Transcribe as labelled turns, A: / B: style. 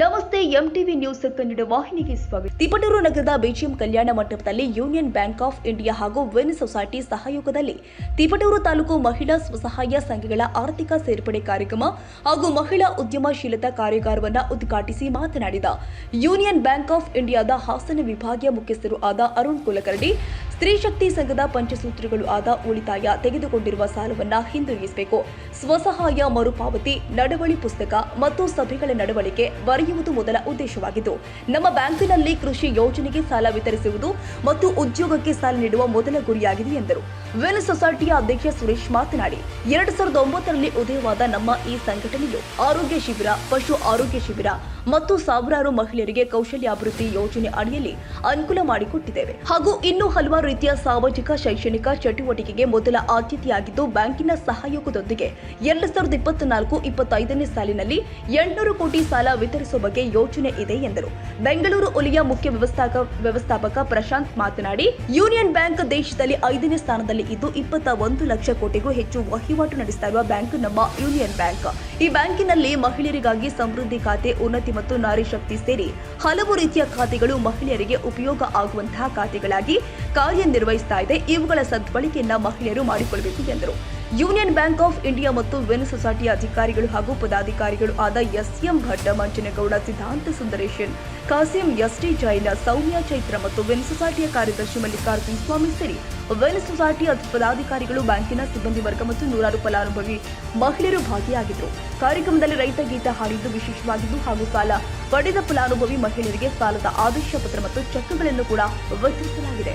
A: News Kannada ವಾಹಿನಿಗೆ ಸ್ವಾಗತ. ತಿಪಟೂರು ನಗರದ ಬಿಜಿಎಂ ಕಲ್ಯಾಣ ಮಂಟಪದಲ್ಲಿ ಯೂನಿಯನ್ ಬ್ಯಾಂಕ್ ಆಫ್ ಇಂಡಿಯಾ ಹಾಗೂ ವೆನ್ ಸೊಸೈಟಿ ಸಹಯೋಗದಲ್ಲಿ ತಿಪಟೂರು ತಾಲೂಕು ಮಹಿಳಾ ಸ್ವಸಹಾಯ ಸಂಘಗಳ ಆರ್ಥಿಕ ಸೇರ್ಪಡೆ ಕಾರ್ಯಕ್ರಮ ಹಾಗೂ ಮಹಿಳಾ ಉದ್ಯಮಶೀಲತಾ ಕಾರ್ಯಾಗಾರವನ್ನು ಉದ್ಘಾಟಿಸಿ ಮಾತನಾಡಿದ ಯೂನಿಯನ್ ಬ್ಯಾಂಕ್ ಆಫ್ ಇಂಡಿಯಾದ ಹಾಸನ ವಿಭಾಗೀಯ ಮುಖ್ಯಸ್ಥರು ಆದ ಅರುಣ್ ಕುಲಕರ್ಣಿ ಸ್ತ್ರೀ ಶಕ್ತಿ ಸಂಘದ ಪಂಚಸೂತ್ರಗಳು ಆದ ಉಳಿತಾಯ ತೆಗೆದುಕೊಂಡಿರುವ ಸಾಲವನ್ನ ಹಿಂದಿರುಗಿಸಬೇಕು. ಸ್ವಸಹಾಯ, ಮರುಪಾವತಿ, ನಡವಳಿ ಪುಸ್ತಕ ಮತ್ತು ಸಭೆಗಳ ನಡವಳಿಕೆ ಬರೆಯುವುದು ಮೊದಲ ಉದ್ದೇಶವಾಗಿದ್ದು, ನಮ್ಮ ಬ್ಯಾಂಕಿನಲ್ಲಿ ಕೃಷಿ ಯೋಜನೆಗೆ ಸಾಲ ವಿತರಿಸುವುದು ಮತ್ತು ಉದ್ಯೋಗಕ್ಕೆ ಸಾಲ ನೀಡುವ ಮೊದಲ ಗುರಿಯಾಗಿದೆ ಎಂದರು. ವೆಲ್ ಸೊಸೈಟಿಯ ಅಧ್ಯಕ್ಷ ಸುರೇಶ್ ಮಾತನಾಡಿ, ಎರಡು ಸಾವಿರದ ಒಂಬತ್ತರಲ್ಲಿ ಉದಯವಾದ ನಮ್ಮ ಈ ಸಂಘಟನೆಯು ಆರೋಗ್ಯ ಶಿಬಿರ, ಪಶು ಆರೋಗ್ಯ ಶಿಬಿರ ಮತ್ತು ಸಾವಿರಾರು ಮಹಿಳೆಯರಿಗೆ ಕೌಶಲ್ಯಾಭಿವೃದ್ಧಿ ಯೋಜನೆ ಅಡಿಯಲ್ಲಿ ಅನುಕೂಲ ಮಾಡಿಕೊಟ್ಟಿದ್ದೇವೆ. ಹಾಗೂ ಇನ್ನೂ ಹಲವಾರು ರೀತಿಯ ಸಾಮಾಜಿಕ ಶೈಕ್ಷಣಿಕ ಚಟುವಟಿಕೆಗೆ ಮೊದಲ ಆದ್ಯತೆಯಾಗಿದ್ದು ಬ್ಯಾಂಕಿನ ಸಹಯೋಗದೊಂದಿಗೆ ಎರಡು ಸಾವಿರದ ಇಪ್ಪತ್ನಾಲ್ಕು ಇಪ್ಪತ್ತೈದನೇ ಸಾಲಿನಲ್ಲಿ ಎಂಟುನೂರು ಕೋಟಿ ಸಾಲ ವಿತರಿಸುವ ಬಗ್ಗೆ ಯೋಜನೆ ಇದೆ ಎಂದರು. ಬೆಂಗಳೂರು ಒಲಿಯ ಮುಖ್ಯ ವ್ಯವಸ್ಥಾಪಕ ವ್ಯವಸ್ಥಾಪಕ ಪ್ರಶಾಂತ್ ಮಾತನಾಡಿ, ಯೂನಿಯನ್ ಬ್ಯಾಂಕ್ ದೇಶದಲ್ಲಿ ಐದನೇ ಸ್ಥಾನದಲ್ಲಿ ಇದ್ದು ಇಪ್ಪತ್ತ ಒಂದು ಲಕ್ಷ ಕೋಟಿಗೂ ಹೆಚ್ಚು ವಹಿವಾಟು ನಡೆಸ್ತಾ ಇರುವ ಬ್ಯಾಂಕ್ ನಮ್ಮ ಯೂನಿಯನ್ ಬ್ಯಾಂಕ್. ಈ ಬ್ಯಾಂಕಿನಲ್ಲಿ ಮಹಿಳೆಯರಿಗಾಗಿ ಸಮೃದ್ಧಿ ಖಾತೆ, ಉನ್ನತಿ ಮತ್ತು ನಾರಿ ಶಕ್ತಿ ಸೇರಿ ಹಲವು ರೀತಿಯ ಖಾತೆಗಳು ಮಹಿಳೆಯರಿಗೆ ಉಪಯೋಗ ಆಗುವಂತಹ ಖಾತೆಗಳಾಗಿ ಕಾರ್ಯನಿರ್ವಹಿಸ್ತಾ ಇದೆ. ಇವುಗಳ ಸದ್ಬಳಕೆಯನ್ನ ಮಹಿಳೆಯರು ಮಾಡಿಕೊಳ್ಳಬೇಕು ಎಂದರು. ಯೂನಿಯನ್ ಬ್ಯಾಂಕ್ ಆಫ್ ಇಂಡಿಯಾ ಮತ್ತು ವೆನ್ ಸೊಸೈಟಿಯ ಅಧಿಕಾರಿಗಳು ಹಾಗೂ ಪದಾಧಿಕಾರಿಗಳು ಆದ ಎಸ್ಎಂ ಭಟ್ ಮಂಜನಗೌಡ ಸಿದ್ಧಾಂತ ಸುಂದರೇಶನ್, ಕಾಸಿಂ ಎಸ್ಟಿ ಜೈನ, ಸೌಮ್ಯ ಚೈತ್ರ ಮತ್ತು ವೆನ್ ಸೊಸೈಟಿಯ ಕಾರ್ಯದರ್ಶಿ ಮಲ್ಲಿಕಾರ್ಜುನ್ ಸ್ವಾಮಿ ಸೇರಿ ವೆನ್ ಸೊಸೈಟಿ ಪದಾಧಿಕಾರಿಗಳು ಬ್ಯಾಂಕಿನ ಸಿಬ್ಬಂದಿ ವರ್ಗ ಮತ್ತು ನೂರಾರು ಫಲಾನುಭವಿ ಮಹಿಳೆಯರು ಭಾಗಿಯಾಗಿದ್ದರು. ಕಾರ್ಯಕ್ರಮದಲ್ಲಿ ರೈತ ಗೀತ ಹಾಡಿದ್ದು ವಿಶೇಷವಾಗಿದ್ದು ಹಾಗೂ ಸಾಲ ಪಡೆದ ಫಲಾನುಭವಿ ಮಹಿಳೆಯರಿಗೆ ಸಾಲದ ಆದೇಶ ಪತ್ರ ಮತ್ತು ಚೆಕ್ಗಳನ್ನು ಕೂಡ ವಿತರಿಸಲಾಗಿದೆ.